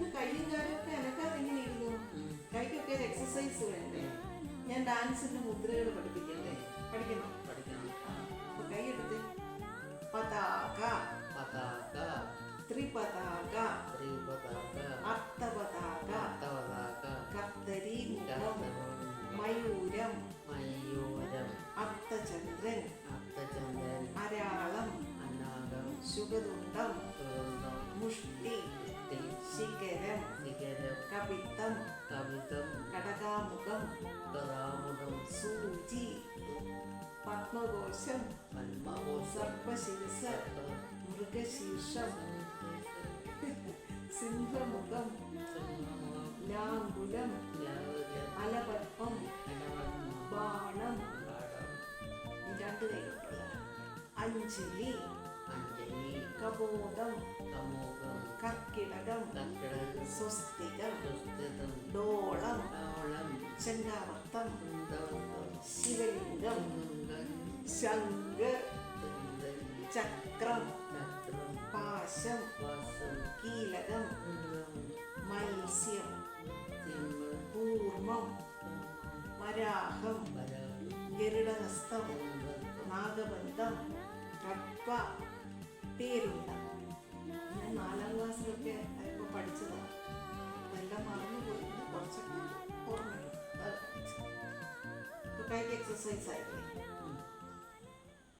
ഇങ്ങനെ കയ്യും കാലൊക്കെ അനക്കാതെ ഇങ്ങനെ ഇരുന്നു കൈക്കൊക്കെ ഒരു എക്സസൈസ് വേണ്ടേ? ഞാൻ ഡാൻസിന്റെ മുദ്രകൾ പഠിപ്പിക്കണ്ടേ? പഠിക്കണം? പഠിക്കണം. അപ്പൊ കൈയെടുത്ത് പതാക പതാക. ത്രിപതാക ത്രിപതാക. അർത്ഥപതാക അർത്ഥപതാക കത്തരി മുഖം മയൂരം മയൂരം. അർത്ഥചന്ദ്രൻ അർത്ഥചന്ദ്രൻ അരാളം അനാഗം ശുഭതുണ്ടം മുഷ്ടി. കപിത്തം കവിതം കടകാമുഖം കഥാമുഖം സൂചി പത്മകോശം. പത്മകോശം. സർപ്പശിരസ്. മൃഗശീർഷം. സിംഹമുഖം. ലാങ്കുലം. അലപത്മം. ബാണം. രണ്ട് കൈകൊണ്ടുള്ള അഞ്ജലി. കബോധം കർക്കിടകം. സ്വസ്തികം. ഓളം ചെങ്കാവർത്തം കുന്തവന്തം ശിവലിംഗം കുന്തൻ ശംഖ് ചക്രം പാശം കീലകം മത്സ്യം കൂർമ്മം വരാഹം ഗരുഡഹസ്തം നാഗബന്ധം കപ്പ പേരുണ്ട. ഞാൻ നാലാം ക്ലാസ്സിലൊക്കെ kahit exercise side.